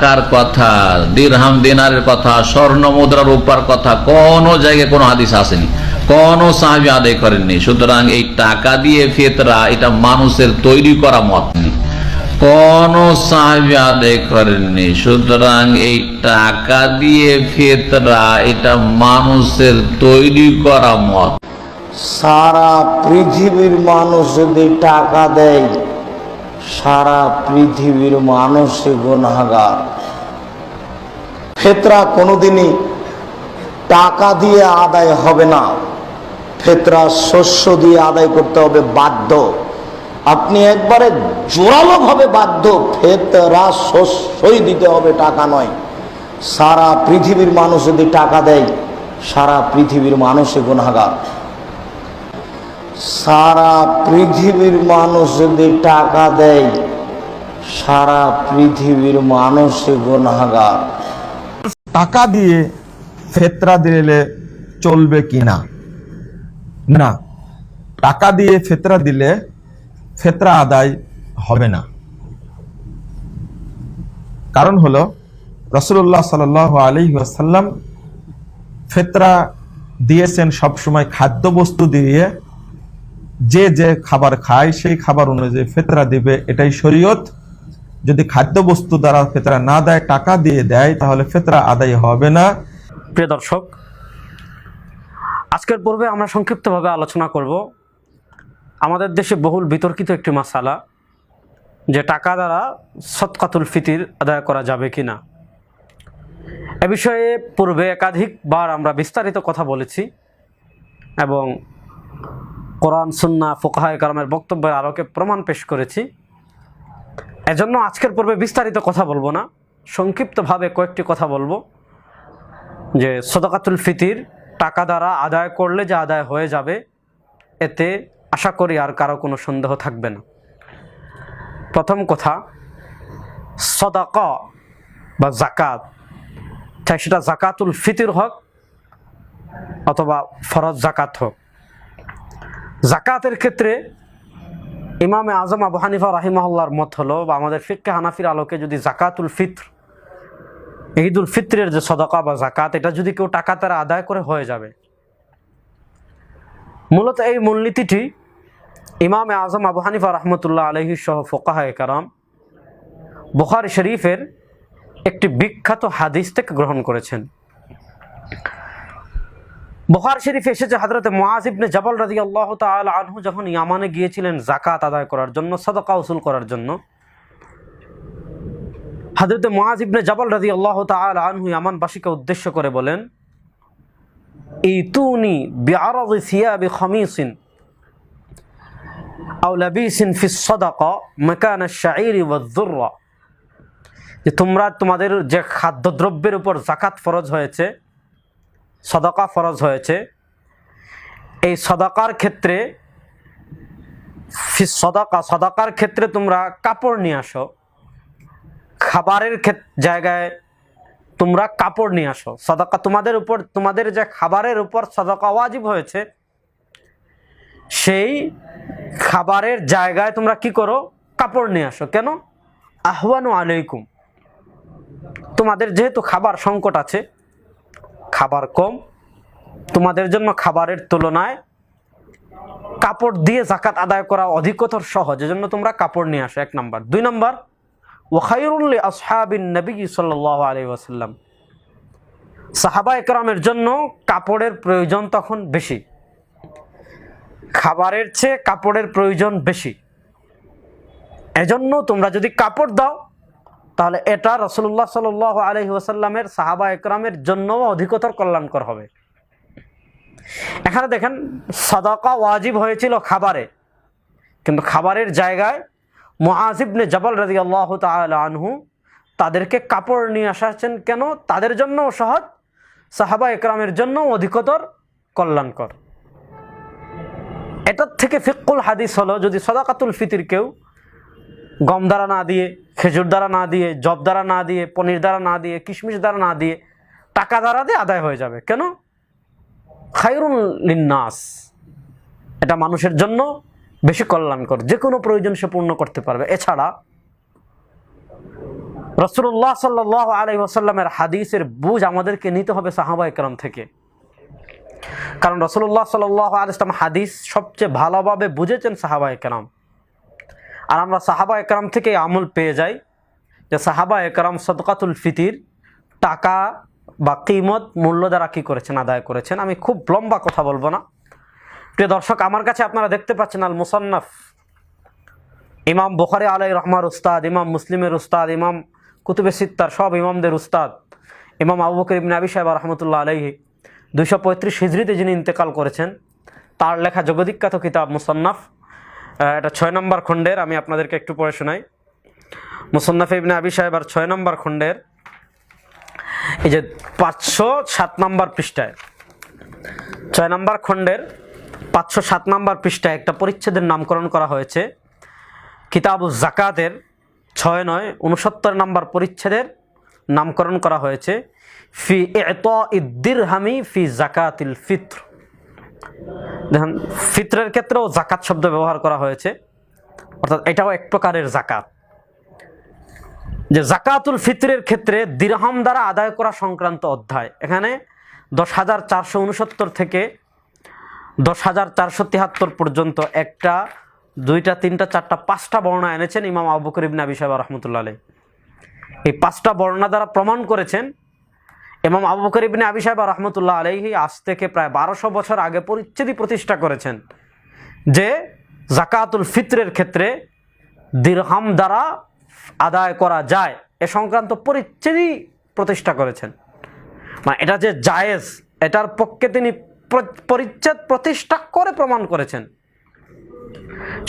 টাকার কথা, দিরহাম দিনারের কথা, স্বর্ণ মুদ্রার রূপার কথা, কোনো জায়গায় কোনো হাদিস আসেনি। কোন সাহাবি আদায় করেননি। সুতরাং এই টাকা দিয়ে ফেতরা, এটা মানুষের তৈরি করা মত কোন সাহাবি আদায় করেননি। সুতরাং এই টাকা দিয়ে ফেতরা, এটা মানুষের তৈরি করা মত। সারা পৃথিবীর মানুষ যদি টাকা দেয় সারা পৃথিবীর মানুষই গুণাগার ফেতরা কোনোদিনই টাকা দিয়ে আদায় হবে না। ফেতরা শস্য দিয়ে আদায় করতে হবে বাধ্য। আপনি একবারে জোরালোভাবে বাধ্য, ফেতরা শস্যই দিতে হবে টাকা নয়। সারা পৃথিবীর মানুষ যদি টাকা দেয়, সারা পৃথিবীর মানুষই গুণাগার সারা পৃথিবীর মানুষ যদি টাকা দেয়, সারা পৃথিবীর মানুষই গুণাগার টাকা দিয়ে ফেতরা দিলে চলবে কি না? না, টাকা দিয়ে ফেতরা দিলে ফেতরা আদায় হবে না। কারণ হলো রসুল্লাহ সাল আলী আসাল্লাম ফেতরা দিয়েছেন সবসময় খাদ্যবস্তু দিয়ে যে যে খাবার খায়, সেই খাবার অনুযায়ী ফেতরা দিবে, এটাই শরীয়ত। যদি খাদ্যবস্তু দ্বারা ফেতরা না দেয়, টাকা দিয়ে দেয়, তাহলে ফেতরা আদায় হবে না। প্রিয় দর্শক, আজকের পর্বে আমরা সংক্ষিপ্তভাবে আলোচনা করব আমাদের দেশে বহুল বিতর্কিত একটি মাসালা, যে টাকা দ্বারা সৎকাতুল ফিতির আদায় করা যাবে কি না এ বিষয়ে পূর্বে একাধিকবার আমরা বিস্তারিত কথা বলেছি এবং কোরআন সুন্না ফোকাহায় কালামের বক্তব্যের আলোকে প্রমাণ পেশ করেছি। এজন্য আজকের পর্বে বিস্তারিত কথা বলব না। সংক্ষিপ্তভাবে কয়েকটি কথা বলব। যে সদকাতুল ফিতির টাকা দ্বারা আদায় করলে যে আদায় হয়ে যাবে, এতে আশা করি আর কারও কোনো সন্দেহ থাকবে না। প্রথম কথা, সদাক বা জাকাত চাই সেটা জাকাতুল ফিতির হোক অথবা ফরজ জাকাত হোক। জাকাতের ক্ষেত্রে ইমামে আজম আবু হানিফা রাহিমাহুল্লার মত হলো, বা আমাদের ফিক্কে হানাফির আলোকে যদি জাকাতুল ফিত্র, ঈদুল ফিত্রের যে সদকা বা জাকাত, এটা যদি কেউ টাকা তারা আদায় করে হয়ে যাবে। মূলত এই মূলনীতিটি ইমামে আজম আবু হানিফা রহমতুল্লাহ আলহি সহ ফোকাহায় কারাম বুখারি শরীফের একটি বিখ্যাত হাদিস থেকে গ্রহণ করেছেন। বুখার শরীফে এসেছে হাজরতে মোয়াজিবনে জবল রাজি আল্লাহ তাল আনহু যখন ইয়ামানে গিয়েছিলেন জাকাত আদায় করার জন্য, সদকা উসুল করার জন্য হাজরতে মোয়াজ ইবনে জাবাল রাজি আল্লাহ তাল আনহু ইয়ামানবাসীকে উদ্দেশ্য করে বলেন আও লাবিসিন ফি যে তোমরা তোমাদের যে খাদ্যদ্রব্যের উপর জাকাত ফরজ হয়েছে সদাকা ফরজ হয়েছে। এই সদাকার ক্ষেত্রে সদাকা, সদাকার ক্ষেত্রে তোমরা কাপড় নিয়ে আসো। খাবারের জায়গায় তোমরা কাপড় নিয়ে আসো। সদাকা তোমাদের উপর, তোমাদের যে খাবারের উপর সদাকা ওয়াজিব হয়েছে, সেই খাবারের জায়গায় তোমরা কি করো? কাপড় নিয়ে আসো। কেন? আহ্বানু আলাইকুম। তোমাদের যেহেতু খাবার সংকট আছে খাবার কম, তোমাদের জন্য খাবারের তুলনায় কাপড় দিয়ে জাকাত আদায় করা অধিকতর সহজ, এজন্য তোমরা কাপড় নিয়ে আসো, এক নাম্বার। দুই নাম্বার ওয়াখাইরুল্লি আসহাবিন নবী সাল্লাহ আলী ওয়াসাল্লাম। সাহাবা একরামের জন্য কাপড়ের প্রয়োজন তখন বেশি। খাবারের চেয়ে কাপড়ের প্রয়োজন বেশি। এজন্য তোমরা যদি কাপড় দাও তাহলে এটা রসুল্লাহ সাল আলহি ওয়াসাল্লামের সাহাবা একরামের জন্য অধিকতর কল্যাণকর হবে। এখানে দেখেন, সদাকা ওয়াজিব হয়েছিল খাবারে। কিন্তু খাবারের জায়গায় মহাজিবনে জবল রাজি আল্লাহ আনহু তাদেরকে কাপড় নিয়ে আসাছেন কেন? তাদের জন্য সহজ, সাহাবা একরামের জন্য অধিকতর কল্যাণকর। এটার থেকে ফিকুল হাদিস হলো, যদি সদাকাতুল ফিতির কেউ গম দ্বারা না দিয়ে, খেজুর দ্বারা না দিয়ে জব দ্বারা না দিয়ে, পনির দ্বারা না দিয়ে, কিশমিশ দ্বারা না দিয়ে টাকা দ্বারা দিয়ে আদায় হয়ে যাবে। কেন? খায়রুল এটা মানুষের জন্য বেশি কল্যাণকর। যে কোনো প্রয়োজন সে পূর্ণ করতে পারবে। এছাড়া রসুল্লাহ সাল্লাহ আলাই ওসাল্লামের হাদিসের বুঝ আমাদেরকে নিতে হবে সাহাবা একরাম থেকে। কারণ রসুল্লাহ সাল্লাহ আলাইসলাম হাদিস সবচেয়ে ভালোভাবে বুঝেছেন সাহাবা একরাম আর আমরা সাহাবা একরাম থেকে আমল পেয়ে যাই যে সাহাবা একরাম সদকাতুল ফিতির টাকা বা কিমত মূল্য দ্বারা কী করেছেন, আদায় করেছেন? আমি খুব লম্বা কথা বলব না। প্রিয় দর্শক, আমার কাছে আপনারা দেখতে পাচ্ছেন আল মুসান্নাফ। ইমাম বুখারি আলাই রহমার উস্তাদ, ইমাম মুসলিমের উস্তাদ, ইমাম কুতুবে সিত্তার সব ইমামদের উস্তাদ, ইমাম আবু বকর ইবনে আবি সাহেব রহমতুল্লাহ আলাইহি দুইশো পঁয়ত্রিশ হিজড়িতে যিনি ইন্তেকাল করেছেন, তার লেখা জগদীখ্যাত কিতাব মুসান্নাফ। এটা ছয় নম্বর খণ্ডের, আমি আপনাদেরকে একটু পড়ে শোনাই। মুসন্নাফ ইবনে আবি সাহেব আর ছয় নম্বর খণ্ডের। এই যে পাঁচশো সাত নম্বর পৃষ্ঠায়, ছয় নম্বর খণ্ডের পাঁচশো সাত নম্বর পৃষ্ঠায় একটা পরিচ্ছেদের নামকরণ করা হয়েছে। কিতাবু জাকাতের ছয় নয় উনসত্তর নম্বর পরিচ্ছেদের নামকরণ করা হয়েছে। ফি এত ইদ্দির হামি ফি জাকাতিল ফিত্র। দেখেন, ফিত্রের ক্ষেত্রেও জাকাত শব্দ ব্যবহার করা হয়েছে। অর্থাৎ এটাও এক প্রকারের জাকাত যে জাকাতুল ফিতরের ক্ষেত্রে দিরহাম দ্বারা আদায় করা সংক্রান্ত অধ্যায়। এখানে দশ হাজার চারশো উনসত্তর থেকে দশ হাজার চারশো তিয়াত্তর পর্যন্ত একটা, দুইটা, তিনটা, চারটা, পাঁচটা বর্ণনা এনেছেন ইমাম আবু বকর ইবনে আবি সাহেব রহমতুল্লাহ এই পাঁচটা বর্ণনা দ্বারা প্রমাণ করেছেন ইমাম আবু বকর ইবনে আবি সাহেব রহমতুল্লাহ আলাইহি আজ থেকে প্রায় বারোশো বছর আগে পরিচ্ছেদই প্রতিষ্ঠা করেছেন যে জাকাতুল ফিত্রের ক্ষেত্রে দিরহাম দ্বারা আদায় করা যায়, এ সংক্রান্ত পরিচ্ছেদই প্রতিষ্ঠা করেছেন। মানে এটা যে জায়েজ, এটার পক্ষে তিনি পরিচ্ছেদ প্রতিষ্ঠা করে প্রমাণ করেছেন।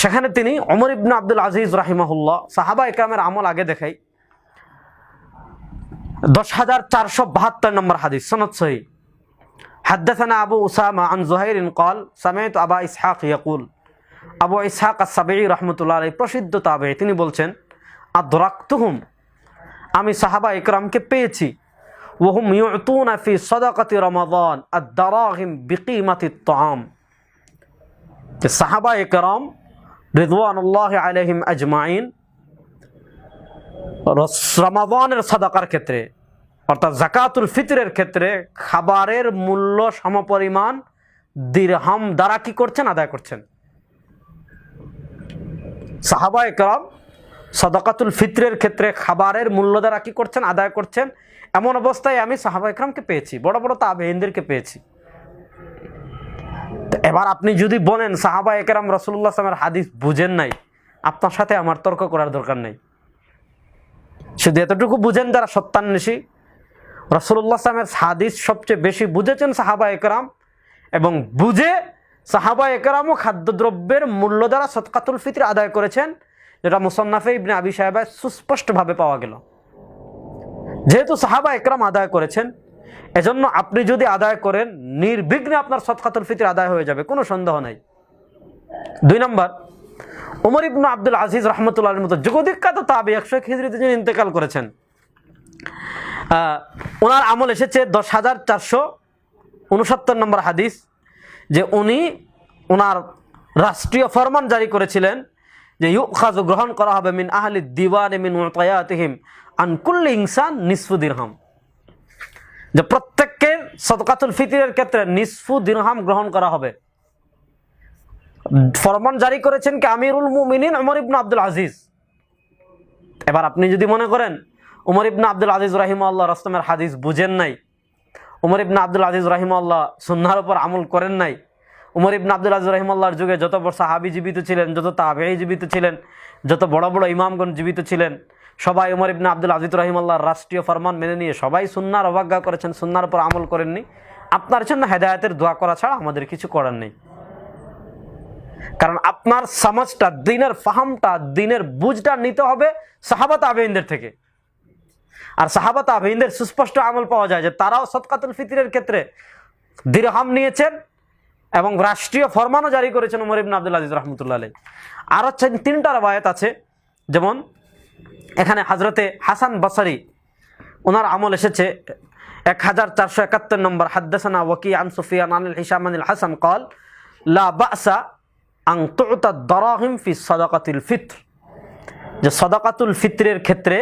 সেখানে তিনি অমর ইবনে আব্দুল আজিজ রাহিমাহুল্লাহ সাহাবা ইকরামের আমল আগে দেখাই। দশ হাজার চারশো বাহাত্তর নম্বর হাদিস সনদ সহি حدثنا أبو أسامة عن زهير قال سمعت أبا إسحاق يقول আবু ইসহাক সাবেই রহমতুল্লাহ আলাই প্রসিদ্ধ তাবে তিনি বলছেন আদরাক্তুহুম আমি সাহাবা ইকরামকে পেয়েছি ওহুম ইউতুনা ফি সদাকাতি রমাদান আদ-দারাহিম বিকিমাতি তাম যে সাহাবা ইকরাম রিদওয়ানুল্লাহ আলাইহিম আজমাইন রমাদানের সাদাকার ক্ষেত্রে অর্থাৎ জাকাতুল ফিতরের ক্ষেত্রে খাবারের মূল্য সমপরিমাণ দিরহাম দ্বারা কি করছেন আদায় করছেন সাহাবা একরাম সদাকাতুল ফিতরের ক্ষেত্রে খাবারের মূল্য দ্বারা কি করছেন আদায় করছেন এমন অবস্থায় আমি সাহাবা একরামকে পেয়েছি বড় বড় তাবেহিনদেরকে পেয়েছি এবার আপনি যদি বলেন সাহাবা একরাম রসুল্লাহ হাদিস বুঝেন নাই আপনার সাথে আমার তর্ক করার দরকার নেই শুধু এতটুকু বুঝেন যারা সত্যান্বেষী রসুল্লাহ আসলামের হাদিস সবচেয়ে বেশি বুঝেছেন সাহাবা একরাম এবং বুঝে সাহাবা একরামও খাদ্যদ্রব্যের মূল্য দ্বারা সৎকাতুল ফিতর আদায় করেছেন, যেটা মুসন্নাফে ইবনে আবি সাহেবায় সুস্পষ্টভাবে পাওয়া গেল। যেহেতু সাহাবা একরাম আদায় করেছেন, এজন্য আপনি যদি আদায় করেন, নির্বিঘ্নে আপনার সৎকাতুল ফিতির আদায় হয়ে যাবে, কোনো সন্দেহ নাই। দুই নম্বর উমর ইবনু আব্দুল আজিজ রহমতুল্লাহর মতো জগদীক্ষাত তাবে একশো খিজরিতে যিনি ইন্তেকাল করেছেন ওনার আমল এসেছে দশ হাজার চারশো উনসত্তর নম্বর হাদিস, যে উনি ওনার রাষ্ট্রীয় ফরমান জারি করেছিলেন যে ইউ খাজু গ্রহণ করা হবে মিন আহলি দিওয়ান মিন মুতায়াতিহিম আনকুল্লি ইনসান নিসফু দিরহাম। যে প্রত্যেককে সদকাতুল ফিতিরের ক্ষেত্রে নিসফু দিরহাম গ্রহণ করা হবে। ফরমান জারি করেছেন কি? আমিরুল মুমিনিন উমর ইবনু আব্দুল আজিজ। এবার আপনি যদি মনে করেন, উমর ইবনা আব্দুল আজিজ রাহিম আল্লাহ রস্তমের হাদিস বুঝেন নাই, উমর ইবনা আব্দুল আজিজ রাহিম আল্লাহ সুন্নার উপর আমল করেন নাই, উমর ইবনা আব্দুল আজিজ রহিম আল্লাহর যুগে যত বড় সাহাবি জীবিত ছিলেন, যত তাবেই জীবিত ছিলেন, যত বড় বড় ইমামগণ জীবিত ছিলেন, সবাই উমর ইবনা আব্দুল আজিজ রহিম আল্লাহর রাষ্ট্রীয় ফরমান মেনে নিয়ে সবাই সুন্নার অবজ্ঞা করেছেন সুন্নার উপর আমল করেননি। আপনার জন্য হেদায়তের দোয়া করা ছাড়া আমাদের কিছু করার নেই। কারণ আপনার সমাজটা, দিনের ফাহামটা, দিনের বুঝটা নিতে হবে সাহাবাত আবেইনদের থেকে। আর সাহাবাত আবেইনদের সুস্পষ্ট আমল পাওয়া যায় যে তারাও সৎকাতুল ফিতরের ক্ষেত্রে দিরহাম নিয়েছেন এবং রাষ্ট্রীয় ফরমানও জারি করেছেন উমর ইবন আব্দুল আজিজ রহমতুল্লাহ আলাই আরও তিনটা রবায়ত আছে, যেমন এখানে হাজরতে হাসান বসারি ওনার আমল এসেছে এক হাজার চারশো একাত্তর নম্বর, হাদ্দাসানা ওয়াকি আন সুফিয়ান আনিল হিসাম আনিল হাসান কল, লা বাসা আং তুতা দরাহিম ফি সদাকাতুল ফিত্র। যে সদাকাতুল ফিত্রের ক্ষেত্রে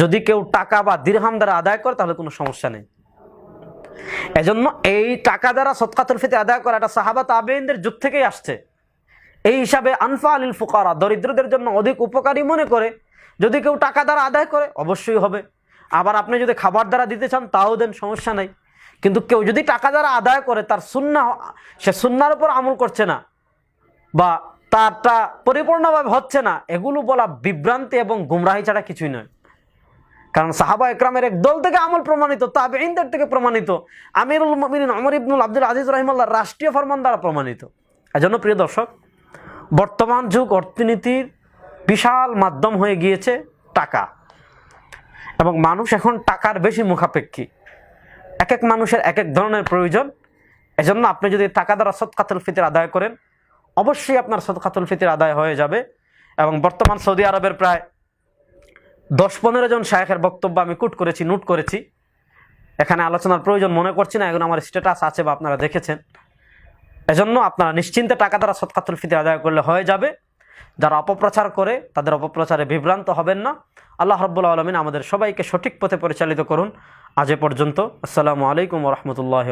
যদি কেউ টাকা বা দিরহাম দ্বারা আদায় করে, তাহলে কোনো সমস্যা নেই। এজন্য এই টাকা দ্বারা সৎকাতুল ফিতে আদায় করা এটা সাহাবা তাবেইনদের যুগ থেকেই আসছে। এই হিসাবে আনফা আলিল ফুকারা, দরিদ্রদের জন্য অধিক উপকারী মনে করে, যদি কেউ টাকা দ্বারা আদায় করে, অবশ্যই হবে। আবার আপনি যদি খাবার দ্বারা দিতে চান, তাও দেন, সমস্যা নেই। কিন্তু কেউ যদি টাকা দ্বারা আদায় করে, তার সুন্না সে সুন্নার উপর আমল করছে না বা তারটা পরিপূর্ণভাবে হচ্ছে না, এগুলো বলা বিভ্রান্তি এবং গুমরাহি ছাড়া কিছুই নয়। কারণ সাহাবা একরামের এক দল থেকে আমল প্রমাণিত তাবেইনদের থেকে প্রমাণিত, আমিরুল মুমিনিন অমর ইবনুল আব্দুল আজিজ রহিমাল্লাহ রাষ্ট্রীয় ফরমান দ্বারা প্রমাণিত। এজন্য প্রিয় দর্শক, বর্তমান যুগ অর্থনীতির বিশাল মাধ্যম হয়ে গিয়েছে টাকা। এবং মানুষ এখন টাকার বেশি মুখাপেক্ষী। এক এক মানুষের এক এক ধরনের প্রয়োজন। এজন্য আপনি যদি টাকা দ্বারা সৎকাতুল ফিতর আদায় করেন অবশ্যই আপনার সৎকাতুল ফিতর আদায় হয়ে যাবে। এবং বর্তমান সৌদি আরবের প্রায় দশ পনেরো জন শায়েখের বক্তব্য আমি কুট করেছি, নোট করেছি। এখানে আলোচনার প্রয়োজন মনে করছি না এখন আমার স্ট্যাটাস আছে বা আপনারা দেখেছেন। এজন্য আপনারা নিশ্চিন্তে টাকা দ্বারা সৎকাতুল ফিতর আদায় করলে হয়ে যাবে। যারা অপপ্রচার করে, তাদের অপপ্রচারে বিভ্রান্ত হবেন না। আল্লাহ রব্বুল আলমিন আমাদের সবাইকে সঠিক পথে পরিচালিত করুন। আজ পর্যন্ত, আসসালামু আলাইকুম রহমতুল্লাহ